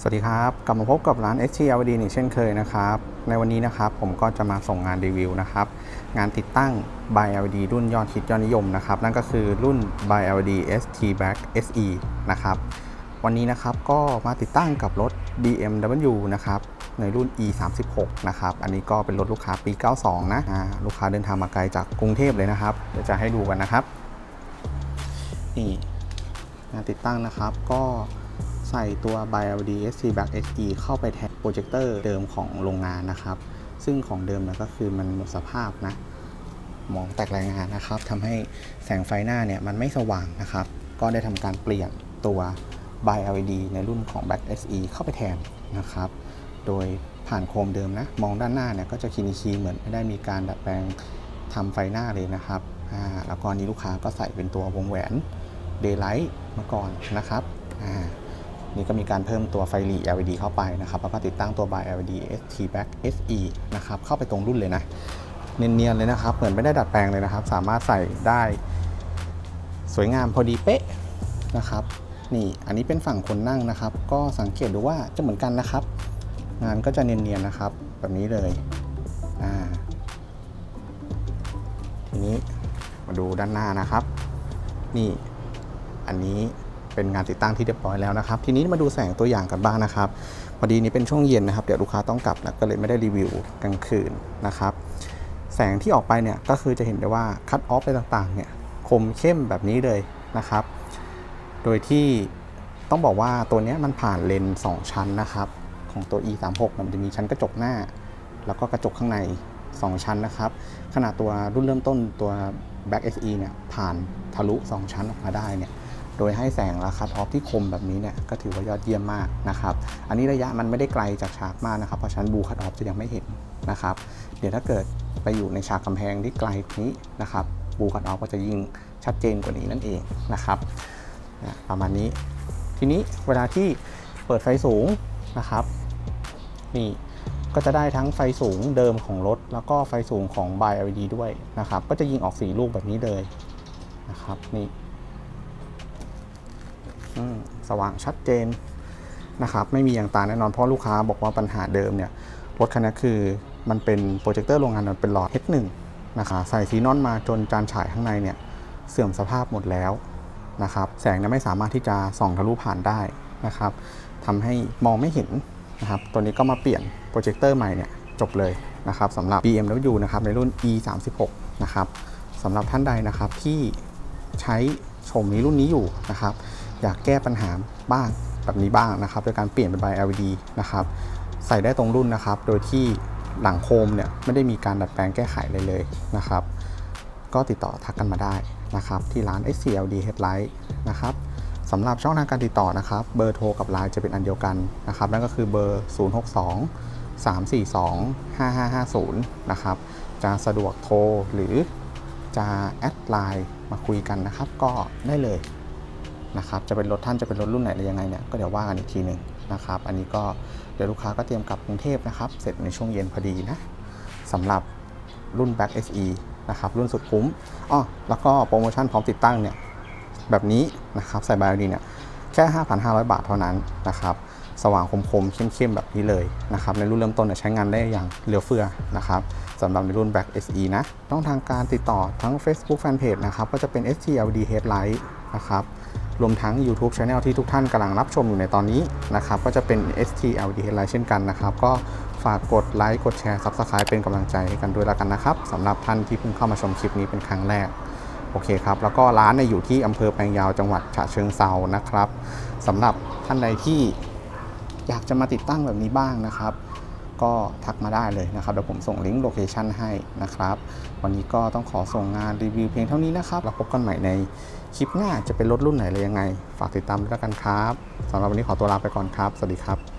สวัสดีครับ กลับมาพบกับร้าน ST LED อีกเช่นเคยนะครับ ในวันนี้นะครับผมก็จะมาส่งงานรีวิวนะครับ งานติดตั้ง By LED รุ่นยอดฮิตยอดนิยมนะครับ นั่นก็คือรุ่น By LED ST Back SE นะครับ วันนี้นะครับก็มาติดตั้งกับรถ BMW นะครับ ในรุ่น E 3 6 นะครับ อันนี้ก็เป็นรถลูกค้าปี 92 นะอ่าลูกค้าเดินทางมาไกลจากกรุงเทพเลยนะครับ เดี๋ยวจะให้ดูกันนะครับ นี่งานติดตั้งนะครับก็ ใส่ตัว BioD SC Back SE เข้าไปแทนโปรเจคเตอร์เดิมของโรงงานนะครับ ซึ่งของเดิมเนี่ยก็คือมันหมดสภาพนะมองแตกรายงานนะครับทำให้แสงไฟหน้าเนี่ยมันไม่สว่างนะครับ ก็ได้ทำการเปลี่ยนตัว By LED ในรุ่นของ Back SE เข้าไปแทนนะครับ โดยผ่านโคมเดิมนะ มองด้านหน้าเนี่ยก็จะคีนีคีเหมือนไม่ได้มีการดัดแปลงทำไฟหน้าเลยนะครับอ่าแล้วก็อันนี้ลูกค้าก็ใส่เป็นตัววงแหวน Daylight มาก่อนนะครับอ่า นี่ก็มีการเพิ่มตัวไฟหลี LED เข้าไปนะครับแล้วก็ติดตั้งตัว By LED ST Back SE นะครับเข้าไปตรงรุ่นเลยนะเนียนๆเลยนะครับ เหมือนไม่ได้ดัดแปลงเลยนะครับ สามารถใส่ได้สวยงามพอดีเป๊ะนะครับนี่อันนี้เป็นฝั่งคนนั่งนะครับ ก็สังเกตดูว่าจะเหมือนกันนะครับ งานก็จะเนียนๆนะครับ แบบนี้เลยอ่าทีนี้มาดูด้านหน้านะครับ นี่อันนี้ เป็นงานติดตั้งที่เรียบร้อยแล้วนะครับ ทีนี้มาดูแสงตัวอย่างกันบ้างนะครับ พอดีนี้เป็นช่วงเย็นนะครับ เดี๋ยวลูกค้าต้องกลับนะก็เลยไม่ได้รีวิวกลางคืนนะครับ แสงที่ออกไปเนี่ยก็คือจะเห็นได้ว่าคัตออฟไปต่างๆเนี่ยคมเข้มแบบนี้เลยนะครับ โดยที่ต้องบอกว่าตัวนี้มันผ่านเลนส์2ชั้นนะครับ ของตัว e 3 6มันจะมีชั้นกระจกหน้า แล้วก็กระจกข้างใน 2 ชั้นนะครับ ขนาดตัวรุ่นเริ่มต้นตัว Back SE เนี่ยผ่านทะลุ 2 ชั้นออกมาได้เนี่ย โดยให้แสงและคัตออฟที่คมแบบนี้เนี่ยก็ถือว่ายอดเยี่ยมมากนะครับ อันนี้ระยะมันไม่ได้ไกลจากฉากมากนะครับ เพราะฉะนั้นบูคัตออฟจะยังไม่เห็นนะครับ เดี๋ยวถ้าเกิดไปอยู่ในฉากกำแพงที่ไกลนี้นะครับ บูคัตออฟก็จะยิ่งชัดเจนกว่านี้นั่นเองนะครับนะประมาณนี้ ทีนี้เวลาที่เปิดไฟสูงนะครับ นี่ก็จะได้ทั้งไฟสูงเดิมของรถ แล้วก็ไฟสูงของ By LED ด้วยนะครับ ก็จะยิงออกสีลูกแบบนี้เลยนะครับนี่ สว่างชัดเจนนะครับไม่มีอย่างตาแน่นอนเพราะลูกค้าบอกว่าปัญหาเดิมเนี่ยรถคันนี้คือมันเป็นโปรเจคเตอร์โรงงานมันเป็นหลอด H1 นะครับใส่ซีนอนมาจนจานฉายข้างในเนี่ยเสื่อมสภาพหมดแล้วนะครับแสงเนี่ยไม่สามารถที่จะส่องทะลุผ่านได้นะครับทำให้มองไม่เห็นนะครับตัวนี้ก็มาเปลี่ยนโปรเจคเตอร์ใหม่เนี่ยจบเลยนะครับสำหรับ BMW นะครับในรุ่น E 3 6นะครับสำหรับท่านใดนะครับที่ใช้ชมนี้รุ่นนี้อยู่นะครับ อยากแก้ปัญหาบ้างแบบนี้บ้างนะครับ โดยการเปลี่ยนเป็น by LED นะครับ ใส่ได้ตรงรุ่นนะครับ โดยที่หลังโคมเนี่ยไม่ได้มีการดัดแปลงแก้ไขเลยเลยนะครับ ก็ติดต่อทักกันมาได้นะครับ ที่ร้าน SCLD Headlight นะครับสำหรับช่องทางการติดต่อนะครับ เบอร์โทรกับไลน์จะเป็นอันเดียวกันนะครับ นั่นก็คือเบอร์ 062 342 5550 นะครับ จะสะดวกโทรหรือจะแอดไลน์มาคุยกันนะครับ ก็ได้เลย นะครับจะเป็นรถท่านจะเป็นรถรุ่นไหนอะไรยังไงเนี่ยก็เดี๋ยวว่ากันอีกทีหนึ่งนะครับอันนี้ก็เดี๋ยวลูกค้าก็เตรียมกลับกรุงเทพนะครับเสร็จในช่วงเย็นพอดีนะสำหรับรุ่น Back SE นะครับรุ่นสุดคุ้มอ้อแล้วก็โปรโมชั่นพร้อมติดตั้งเนี่ยแบบนี้นะครับใส่ไบโอดีเนี่ยแค่ 5,500 บาทเท่านั้นนะครับสว่างคมๆเข้มๆ แบบนี้เลยนะครับในรุ่นเริ่มต้นใช้งานได้อย่างเหลือเฟือนะครับสำหรับในรุ่น Black SE นะช่องทางการติดต่อทั้ง Facebook Fanpage นะครับก็จะเป็น STLD Headlight นะครับ รวมทั้ง YouTube Channel ที่ทุกท่านกำลังรับชมอยู่ในตอนนี้นะครับ ก็จะเป็น STLD Headlight เช่นกันนะครับ ก็ฝากกดไลค์กดแชร์ Subscribe เป็นกำลังใจให้กันด้วยแล้วกันนะครับสำหรับท่านที่เพิ่งเข้ามาชมคลิปนี้เป็นครั้งแรกโอเคครับ แล้วก็ร้านเนี่ยอยู่ที่อำเภอแปลงยาวจังหวัดฉะเชิงเซานะครับสำหรับท่านใดที่อยากจะมาติดตั้งแบบนี้บ้างนะครับ ก็ทักมาได้เลยนะครับเดี๋ยวผมส่งลิงก์โลเคชันให้นะครับ วันนี้ก็ต้องขอส่งงานรีวิวเพียงเท่านี้นะครับเราพบกันใหม่ในคลิปหน้าจะเป็นรถรุ่นไหนอะไรยังไง ฝากติดตามด้วยกันครับสำหรับวันนี้ขอตัวลาไปก่อนครับ สวัสดีครับ